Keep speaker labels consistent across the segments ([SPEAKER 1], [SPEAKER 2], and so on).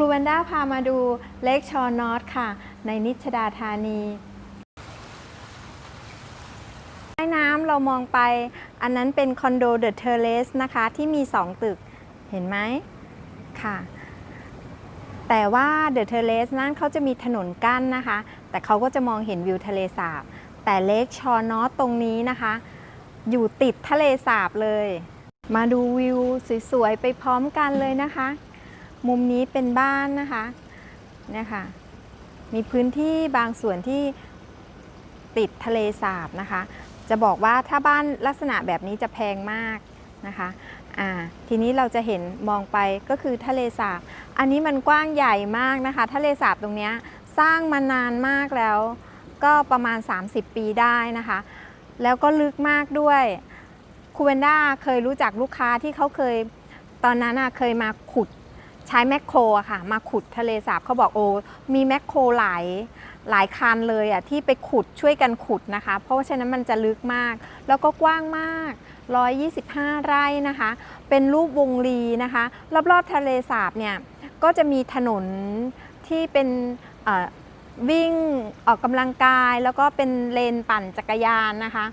[SPEAKER 1] ครูแวนด้าพามาดูเลคชอร์นอตค่ะ ในนิชดาธานีใต้น้ำเรามองไปอันนั้นเป็นคอนโดเดอะเทเลสนะคะ ที่มี 2 ตึกเห็นไหมค่ะ แต่ว่าเดอะเทเลสนั้นเขาจะมีถนนกั้นนะคะ แต่เขาก็จะมองเห็นวิวทะเลสาบ แต่เลคชอนอตตรงนี้นะคะ อยู่ติดทะเลสาบเลย มาดูวิวสวยๆ ไปพร้อมกันเลยนะคะ มุมนี้เป็นบ้านนะคะเนี่ยค่ะมีพื้นที่บางส่วนที่ติดทะเลสาบนะคะ จะบอกว่าถ้าบ้านลักษณะแบบนี้จะแพงมากนะคะอ่าทีนี้เราจะเห็นมองไปก็คือทะเลสาบ อันนี้มันกว้างใหญ่มากนะคะ ทะเลสาบตรงเนี้ยสร้างมานานมากแล้ว ก็ประมาณ 30 ปีได้นะคะ แล้วก็ลึกมากด้วยคูเวนด้าเคยรู้จักลูกค้าที่เขาเคย ตอนนั้นเคยมาขุด ใช้แมคโครอะค่ะ มาขุดทะเลสาบเขาบอกโอ้มีแมคโครหลายหลายคันเลยอะที่ไปขุดช่วยกันขุดนะคะ เพราะว่าฉะนั้นมันจะลึกมาก แล้วก็กว้างมาก 125 ไร่นะคะ เป็นรูปวงรีนะคะ รอบๆทะเลสาบเนี่ยก็จะมีถนนที่เป็นวิ่งออกกำลังกาย แล้วก็เป็นเลนปั่นจักรยานนะคะ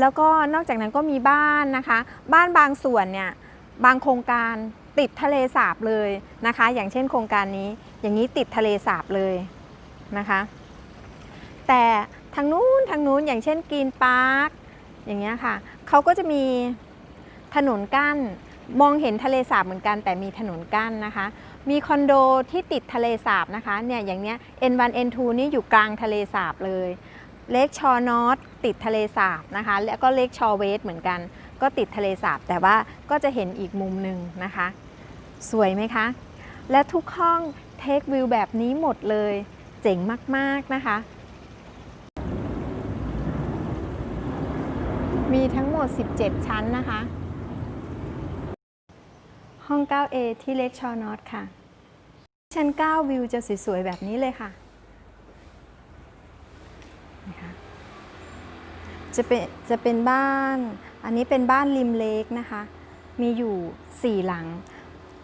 [SPEAKER 1] แล้วก็นอกจากนั้นก็มีบ้านนะคะ บ้านบางส่วนเนี่ยบางโครงการ ติดทะเลสาบเลยนะคะ อย่างเช่นโครงการนี้ อย่างนี้ติดทะเลสาบเลยนะคะ แต่ทางนู้นทางนู้นอย่างเช่นกรีนพาร์คอย่างเงี้ยค่ะเขาก็จะมีถนนกั้นมองเห็นทะเลสาบเหมือนกัน แต่มีถนนกั้นนะคะ มีคอนโดที่ติดทะเลสาบนะคะเนี่ยอย่างเนี้ย N1 N2 นี่อยู่กลางทะเลสาบเลยเลคชอนอตติดทะเลสาบนะคะ แล้วก็เลคชอเวสเหมือนกัน ก็ติดทะเลสาบ แต่ว่าก็จะเห็นอีกมุมหนึ่งนะคะ สวยไหมคะ และทุกห้องเทควิวแบบนี้หมดเลย เจ๋งมาก ๆ นะคะ มีทั้งหมด 17 ชั้นนะคะ ห้อง 9A ที่เลคชอนอตค่ะ ชั้น 9 วิวจะสวย ๆ แบบนี้เลยค่ะนะคะจะเป็นจะเป็นบ้าน อันนี้เป็นบ้านริมเลกนะคะ มีอยู่ 4 หลัง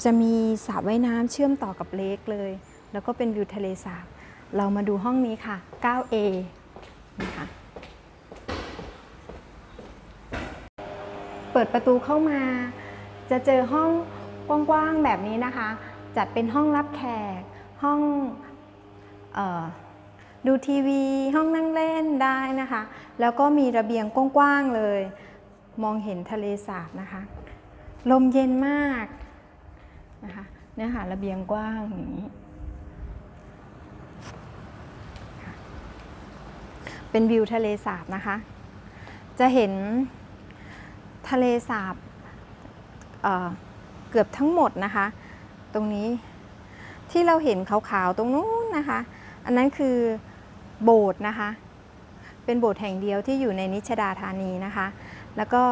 [SPEAKER 1] จะมีสระว่ายน้ำเชื่อมต่อกับเลกเลย แล้วก็เป็นวิวทะเลสาบ เรามาดูห้องนี้ค่ะ 9A นะคะเปิดประตูเข้ามา จะเจอห้องกว้างๆแบบนี้นะคะ จัดเป็นห้องรับแขก ห้องออดูทีวี ห้องนั่งเล่นได้นะคะ แล้วก็มีระเบียงกว้างๆเลย มองเห็นทะเลสาบนะคะ ลมเย็นมาก นะคะเนี่ยค่ะระเบียงกว้างอย่างนี้ เป็นวิวทะเลสาบนะคะ จะเห็นทะเลสาบเเกือบทั้งหมดนะคะ ตรงนี้ที่เราเห็นขาวๆตรงนู้นนะคะ อันนั้นคือโบสถ์นะคะ เป็นโบสถ์แห่งเดียวที่อยู่ในนิชดาธานีนะคะ แล้วก็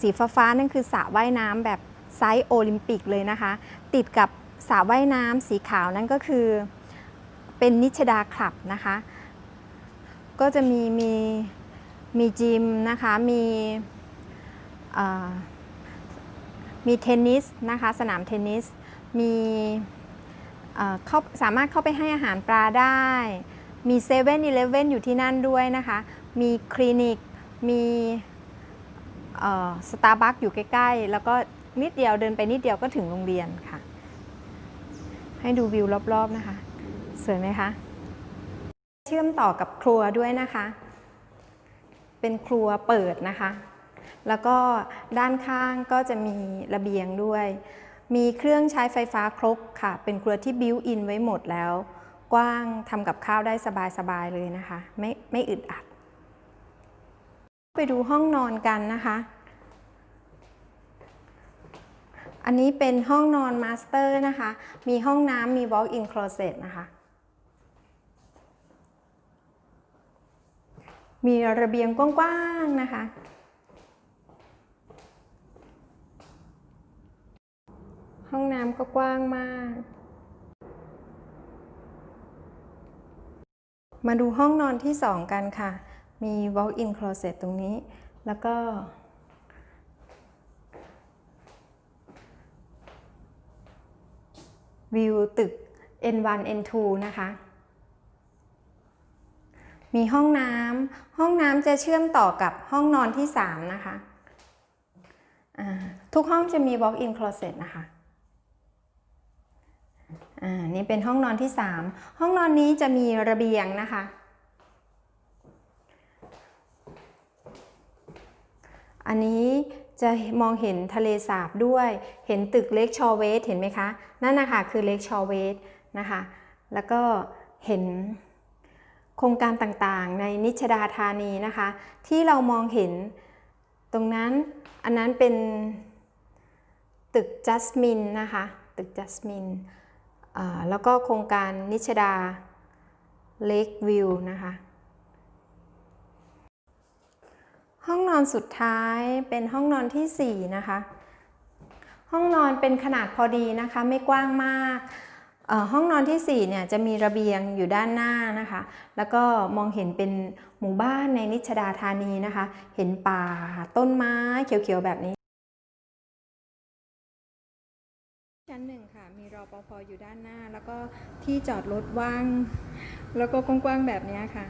[SPEAKER 1] สีฟ้าๆนั่นคือสระว่ายน้ำแบบ ไซส์โอลิมปิกเลยนะคะ ติดกับสระว่ายน้ำสีขาวนั่นก็คือ เป็นนิชดาคลับนะคะ ก็จะมีมีมีจิมนะคะ มีมีเทนนิสนะคะ สนามเทนนิส มีเขาสามารถเข้าไปให้อาหารปลาได้ มี7 e เ e ่ e ออยู่ที่นั่นด้วยนะคะ มีคลินิก มีสตาร์บัคอยู่ใกล้ ๆ แล้วก็ นิดเดียวเดินไปนิดเดียวก็ถึงโรงเรียนค่ะ ให้ดูวิวรอบๆนะคะ สวยไหมคะ เชื่อมต่อกับครัวด้วยนะคะ เป็นครัวเปิดนะคะ แล้วก็ด้านข้างก็จะมีระเบียงด้วย มีเครื่องใช้ไฟฟ้าครบค่ะ เป็นครัวที่บิวอินไว้หมดแล้ว กว้างทำกับข้าวได้สบายๆเลยนะคะ ไม่ไม่อึดอัด ไปดูห้องนอนกันนะคะ อันนี้เป็นห้องนอนมาสเตอร์นะคะ มีห้องน้ำมี walk-in closet นะคะ มีระเบียงกว้างๆนะคะ ห้องน้ำก็กว้างมาก มาดูห้องนอนที่2กันค่ะ มี walk-in closet ตรงนี้ แล้วก็ วิวตึก N1 N2 นะคะ มีห้องน้ำห้องน้ำจะเชื่อมต่อกับห้องนอนที่ 3 นะคะ ทุกห้องจะมี walk-in closet นะคะอ่านี่เป็นห้องนอนที่ 3 ห้องนอนนี้จะมีระเบียงนะคะ อันนี้ จะมองเห็นทะเลสาบด้วย เห็นตึกเล็กชอเวสเห็นไหมคะ นั่นนะคะคือเล็กชอเวสนะคะ แล้วก็เห็นโครงการต่างๆ ในนิชดาธานีนะคะ ที่เรามองเห็นตรงนั้น อันนั้นเป็นตึกจัสมินนะคะ ตึกจัสมิน แล้วก็โครงการนิชดาเลกวิวนะคะ ห้องนอนสุดท้ายเป็นห้องนอนที่ 4 นะคะ ห้องนอนเป็นขนาดพอดีนะคะไม่กว้างมากห้องนอนที่4เนี่ยจะมีระเบียงอยู่ด้านหน้านะคะ แล้วก็มองเห็นเป็นหมู่บ้านในนิชดาธานีนะคะ เห็นป่าต้นไม้เขียวๆแบบนี้ ชั้นหนึ่งค่ะ มีรอปภอยู่ด้านหน้า แล้วก็ที่จอดรถว่าง แล้วก็กว้างๆแบบนี้ค่ะ